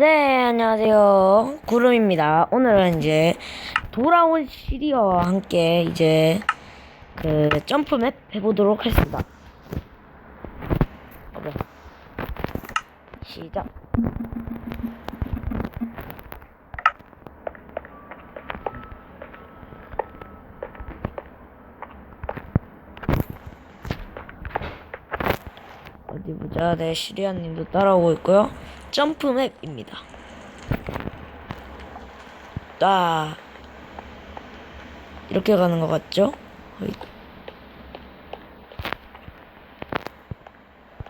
네, 안녕하세요. 구름입니다. 오늘은 이제 돌아온 시리어와 함께 이제 그 점프맵 해보도록 하겠습니다. 시작. 보자. 네, 시리아님도 따라오고 있고요. 점프 맵입니다. 딱 이렇게 가는 것 같죠?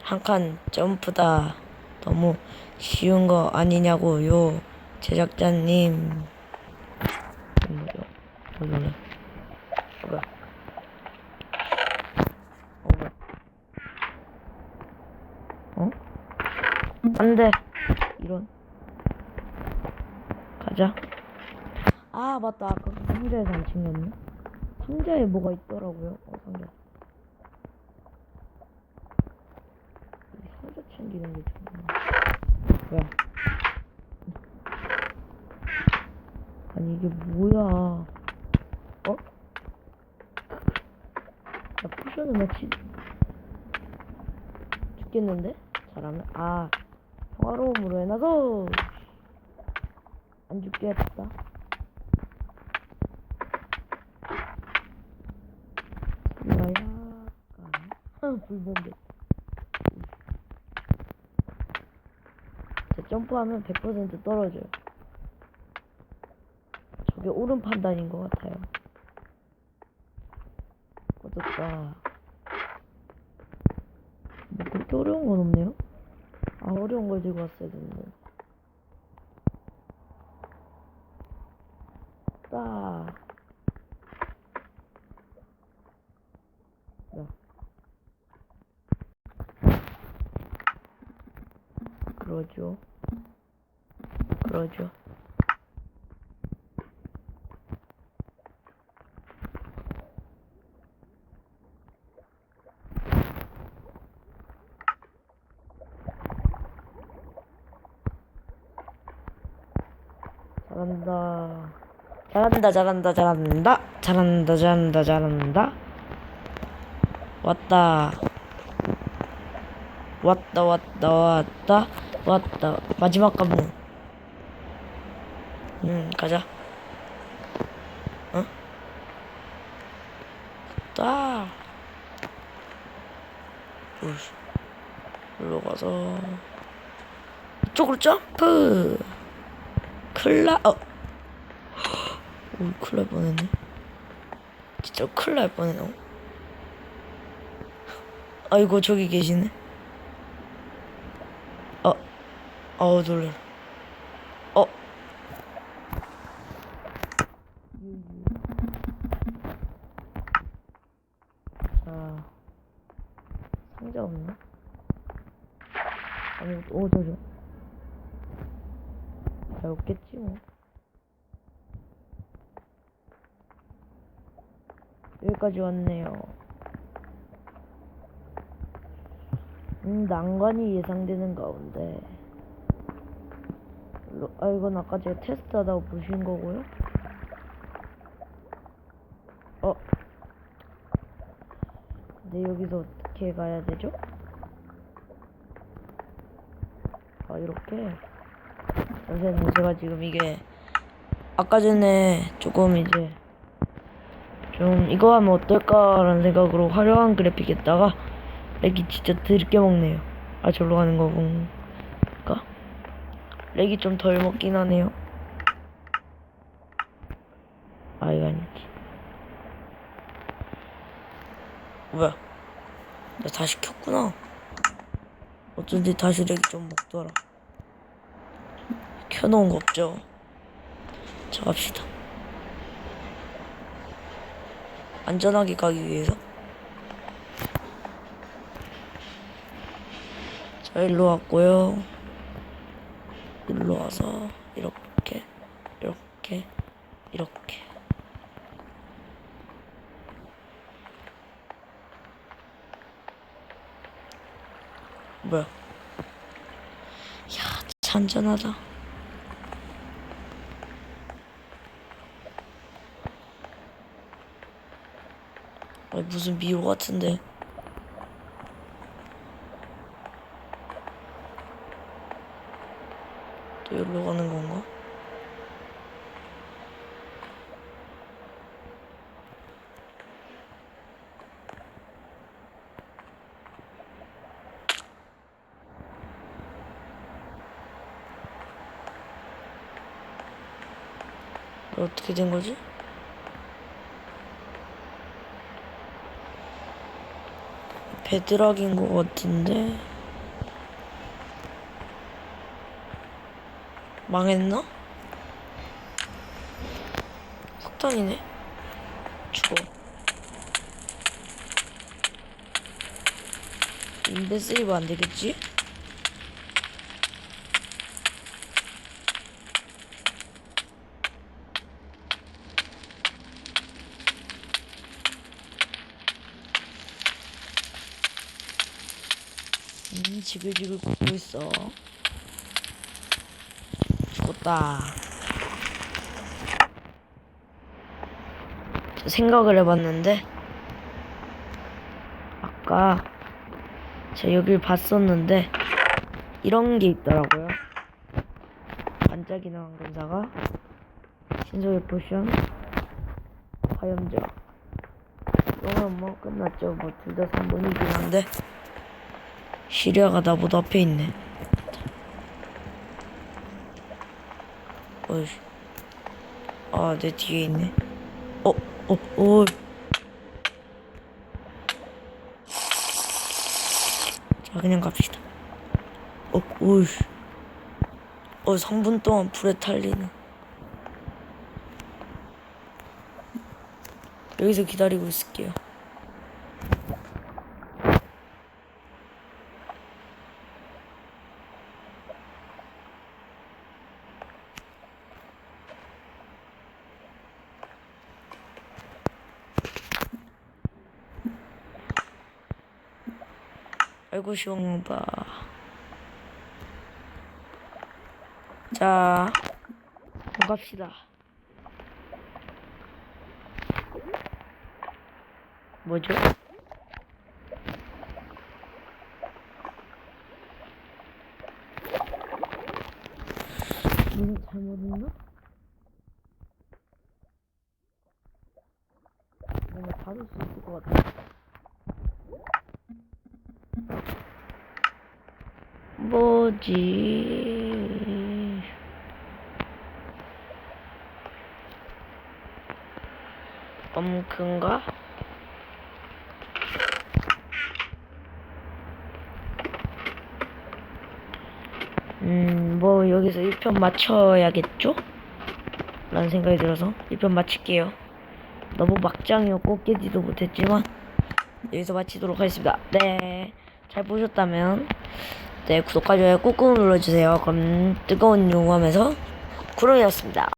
한 칸 점프다. 너무 쉬운 거 아니냐고요, 제작자님. 뭐죠? 뭐죠? 뭐야? 어, 뭐야? 어? 안 돼. 이런. 가자. 아, 맞다. 아까 그 상자에서 안 챙겼네. 상자에 뭐가 있더라고요. 어, 상자. 이 상자 챙기는 게 좋네. 뭐야? 아니, 이게 뭐야. 어? 나 쿠션을 마치 죽겠는데? 잘하면? 아. 평화로움으로 해놔서 안 죽겠다. 뭐야? 아, 불본데. 제 점프하면 100% 떨어져요. 저게 옳은 판단인 것 같아요. 어졌다. 뭐 그렇게 어려운 건 없네요. 아 어려운 걸 들고 왔어야 되는데. 딱 야. 그러죠. 그러죠 잘한다. 잘한다, 잘한다, 잘한다. 잘한다, 잘한다, 잘한다. 왔다. 왔다, 왔다, 왔다. 왔다. 마지막 관문. 응, 가자. 어? 왔다. 오씨. 일로 가서. 이쪽으로 점프. 클라 어. 오, 큰일 날 뻔했네. 진짜 큰일 날 뻔했네. 어. 아이고 저기 계시네. 어. 어우 놀래. 어. 자. 상자 없나? 아무것도 오 저저. 잘 없겠지 뭐. 여기까지 왔네요. 음, 난관이 예상되는 가운데. 로- 아, 이건 아까 제가 테스트 하다가 보신 거고요. 어. 근데 여기서 어떻게 가야 되죠? 아, 이렇게. 선생님 제가 지금 이게 아까 전에 조금 이제 좀 이거 하면 어떨까라는 생각으로 화려한 그래픽 했다가 렉이 진짜 드럽게 먹네요. 아 절로 가는 거 보니까 렉이 좀 덜 먹긴 하네요. 아 이거 아니지. 뭐야? 나 다시 켰구나. 어쩐지 다시 렉이 좀 먹더라 켜놓은 거 없죠? 자 갑시다. 안전하게 가기 위해서? 자 일로 왔고요. 일로 와서 이렇게 이렇게 이렇게. 뭐야? 야 잔잔하다 아니, 무슨 미로 같은데. 또 여기로 가는 건가? 어떻게 된 거지? 베드락인 것 같은데 망했나? 석탄이네 죽어 인벤 세이브 안 되겠지? 음, 지글지글 굽고 있어. 죽었다. 저 생각을 해봤는데, 아까 제가 여길 봤었는데, 이런 게 있더라고요. 반짝이는 황금사가, 신속의 포션, 화염자. 이거는 뭐 끝났죠. 뭐 둘 다 3분이긴 한데, 시리아가 나보다 앞에 있네. 어이. 아, 내 뒤에 있네. 어, 어, 어. 자, 그냥 갑시다. 어, 오이. 어, 3분 동안 불에 탈리는. 여기서 기다리고 있을게요. 아이고 시원하다. 자, 갑시다. 뭐죠? 문이 잘못했나? 뭔가 닫을 수 있을 것 같아. 뭐지? 엄큰가? 음, 뭐 여기서 1편 맞춰야겠죠? 라는 생각이 들어서 1편 마칠게요. 너무 막장이었고 깨지도 못했지만 여기서 마치도록 하겠습니다. 네, 잘 보셨다면 네 구독과 좋아요 꾹꾹 눌러주세요. 그럼 뜨거운 용암에서 구름이었습니다.